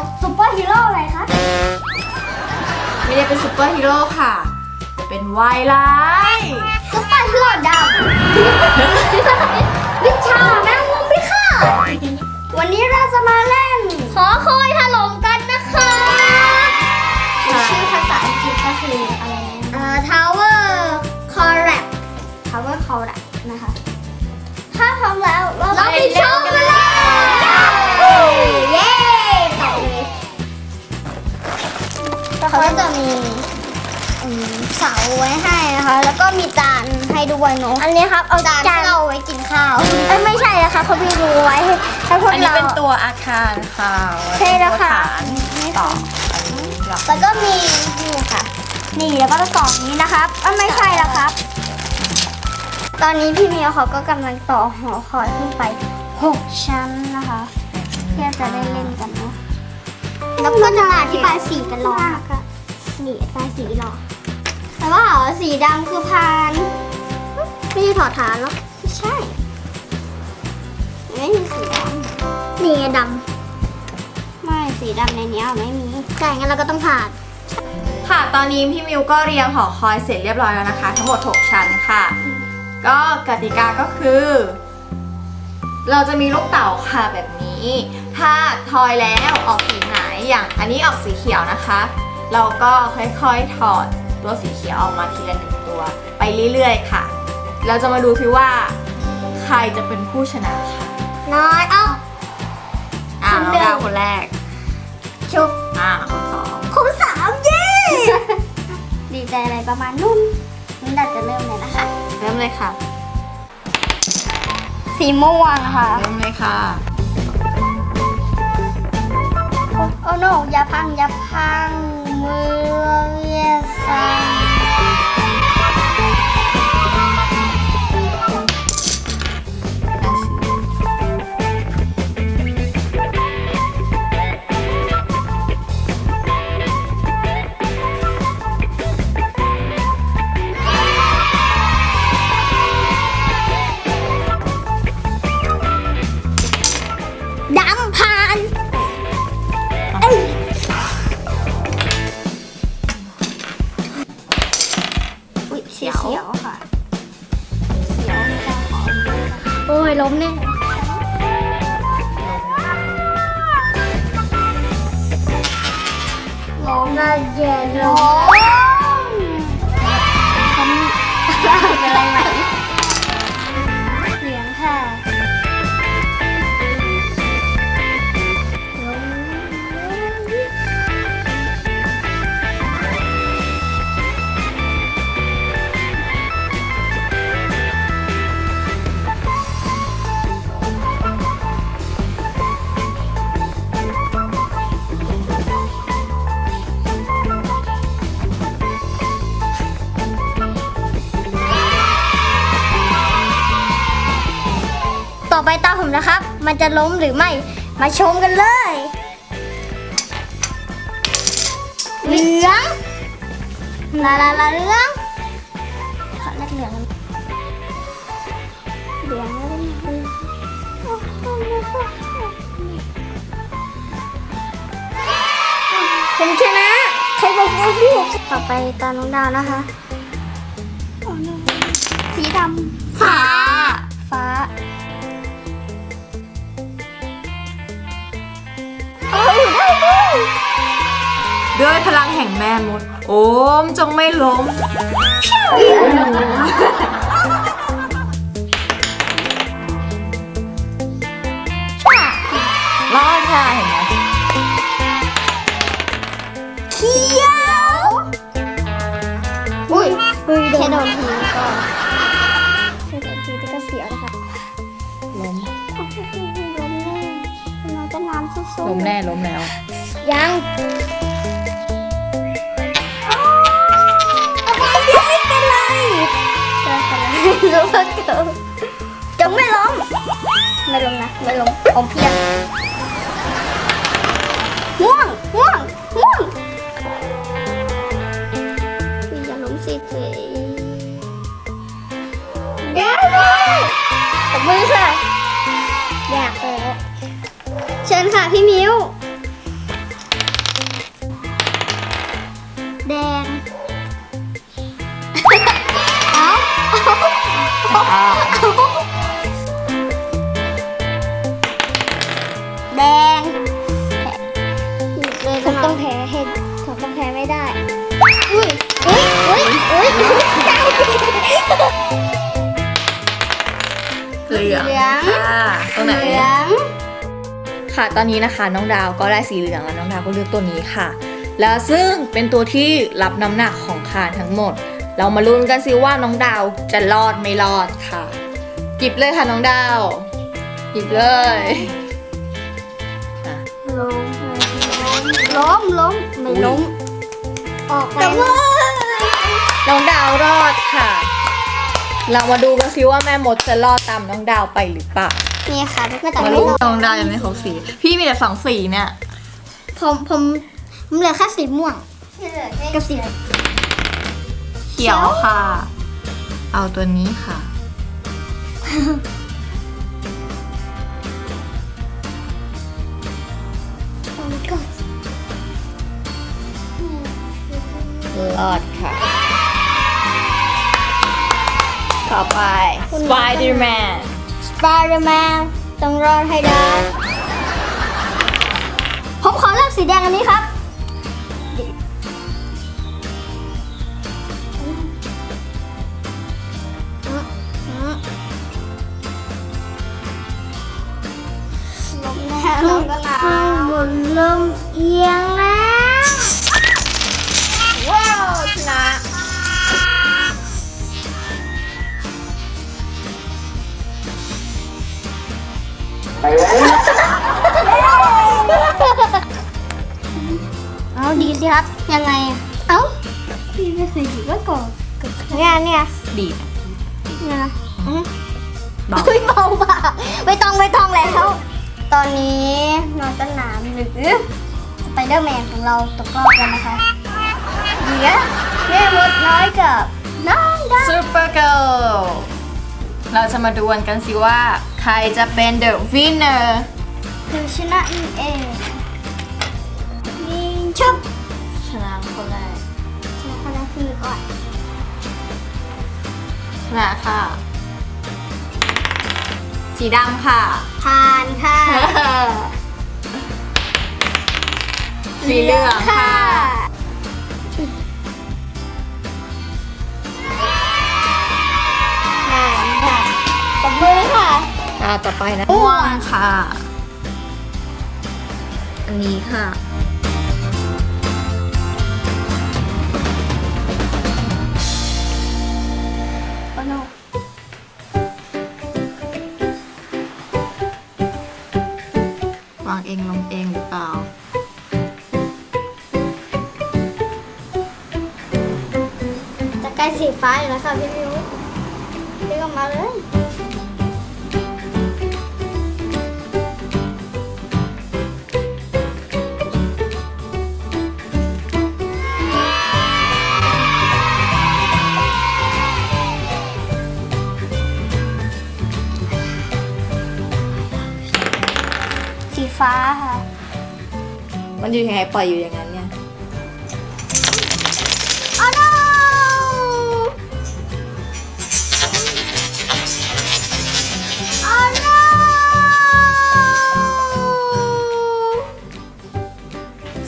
ดซูเปอร์ฮีโร่อะไรคะไม่ได้เป็นซูเปอร์ฮีโร่ค่ะเป็นวายร้ซูเปอร์ฮีโร่ดำวิชาแมงมุมพิฆาะวันนี้เราจะมาเล่น ขอคอยถล่มกันนะคะชื่อภาษาอังกฤษก็คืออะไรเอ่อ Tower Collapse Tower Collapse นะคะ ถ้าพร้อมแล้วเราไปชม เขาก็จะมีอืมเสาไว้ให้นะคะ แล้วก็มีจานให้ด้วยเนาะอันนี้ครับเอาจานที่เราไว้กินข้าวเอ้ยไม่ใช่นะคะเขาพี่รู้ไว้ให้ให้พวกอันนี้เราเป็นตัวอาคารค่ะใช่แล้วค่ะตัวฐานต่ออันนี้หลักแล้วก็มีนี่ค่ะ นี่แล้วก็กล่องนี้นะครับอะไม่ใช่แล้วครับ ตอนนี้พี่เมียวเขาก็กำลังต่อหอคอยขึ้นไปหกชั้นนะคะ เพื่อจะได้เล่นกันเนาะ แล้วก็จะมาอธิบายสีกันหรอค่ะนี่อธิบายสีหรอแต่ว่าสีดำคือพานไม่ใช่ถอดฐานหรอไม่ใช่ไม่มีสีดำนี่ดำไม่สีดำในนี้ไม่มีใช่งั้นเราก็ต้องผ่านค่ะตอนนี้พี่มิวก็เรียงหอคอยเสร็จเรียบร้อยแล้วนะคะ ทั้งหมด 6 ชั้นค่ะ ก็กติกาก็คือ เราจะมีลูกเต่าค่ะแบบนี้ ถ้าทอยแล้วออกสี อย่างอันนี้ออกสีเขียวนะคะ เราก็ค่อยๆถอดตัวสีเขียวออกมาทีละหนึ่งตัว ไปเรื่อยๆค่ะ เราจะมาดูซิว่า ใครจะเป็นผู้ชนะค่ะน้อยเอ้าอ่าคนน้องหนึ่งดาวคนแรก ชุบอ่าคนสองคุณสามเย้ดีใจอะไรประมาณนุ่นนี่เราจะเริ่มเลยนะคะ เริ่มเลยค่ะ สีม่วงค่ะ เริ่มเลยค่ะ โอ้โนอย่าพังอย่าพังมือเวียสัน ยล้มแน่ล้มน่าเย็นล้ม ผมนะครับ มันจะล้มหรือไม่ มาชมกันเลยเหลืองลาลาลาเหลืองขอเลือกเหลืองเหลืองผมชนะใครบอกว่าพี่ต่อไปตาน้องดาวนะคะ สีดำฟ้าฟ้ ด้วยพลังแห่งแม่มด โอมจงไม่ล้มรอดค่ะเห็นไหมเขียวอุ้ยอุ้ยแค่โดนทีก็แค่โดนทีก็เสียวนะคะล้มล้มแน่เราจะน้ำสู้ล้มแน่ล้มแล้วๆยัง รู้ว่าเกิดจงไม่ล้มไม่ล้มนะ ไม่ล้มอมเพียงม่วงม่วงม่วงอย่าล้มสิเจ๊เย้เลยตบมือค่ะอยากเลยเชิญค่ะพี่มิว องเหลืองค่ะตรงไหนเหลือง ค่ะตอนนี้นะคะน้องดาวก็ได้สีเหลืองแล้วน้องดาวก็เลือกตัวนี้ค่ะ แล้วซึ่งเป็นตัวที่รับน้ำหนักของคานทั้งหมด เรามาลุ้นกันสิว่าน้องดาวจะรอดไม่รอดค่ะหยิบเลยค่ะน้องดาวหยิบเลยอะล้มล้มล้มไม่อุ๊ยล้มออกไปน้องดาวรอดค่ะ เรามาดูกันสิว่าแม่มดจะรอดตามน้องดาวไปหรือเปล่านี่ค่ะไม่แต่มาไม่ดูรอดน้องดาวยังไม่ครบสี พี่มีแต่สองสีเนี่ย ผมผมผมเหลือแค่สีม่วงกับสีเขียวค่ะ เอาตัวนี้ค่ะ รอดค่ะ ต่อไป Spider-Man สไปเดอร์แมนต้องรอดให้ได้ ผมขอเลือกสีแดงอันนี้ครับ ลมแล้วลมก็หนาวบนลมเอียง เอาดีสิครับ ยังไงอะเอ้าพี่ไม่เคยดีว่าก่อนเนี่ยเนี่ยดีดเนี่ยนะเบาไม่เบาเปล่าไม่ต้องไม่ต้องแล้ว ตอนนี้น้องต้นน้ำหรือสไปเดอร์แมนของเราตกรอบแล้วนะคะเดี๋ยวแม่มดน้อยกับน้องดาวซูเปอร์เกิล เราจะมาดวลกันสิว่า ใครจะเป็น The Winner คือชนะนั่เองยิงชุบชนะคนแรกชนะคนแรกคือก่อนชนะค่ะ สีดำค่ะ ผ่านค่ะ สีเหลืองค่ะาต่อไปนะม่วงค่ะ อันนี้ค่ะโอ้โนวางเองลงเองหรือเปล่าจะใกล้สีฟ้าอยู่แล้วค่ะพี่มิวเรียกออกมาเลย อยู่ยังไงปล่อยอยู่อย่างนั้นเนี่ย Oh no! Oh no!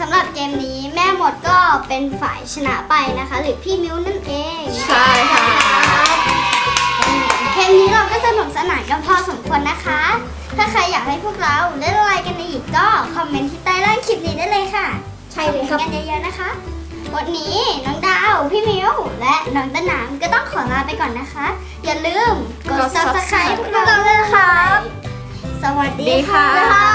สำหรับเกมนี้แม่หมดก็เป็นฝ่ายชนะไปนะคะ หรือพี่มิวนั่นเอง นี้เราก็สนุกสนานกันพอสมควรนะคะ ถ้าใครอยากให้พวกเราเล่นอะไรกันอีกก็คอมเมนต์ที่ใต้ล่างคลิปนี้ได้เลยค่ะใช่เลยครับกันเยอะๆนะคะ วันนี้น้องดาว พี่มิวและน้องต้นน้ำก็ต้องขอลาไปก่อนนะคะ อย่าลืมกดกด subscribe subscribe พวกเราด้วยนะครับสวัสดีดีค่ะค่ะ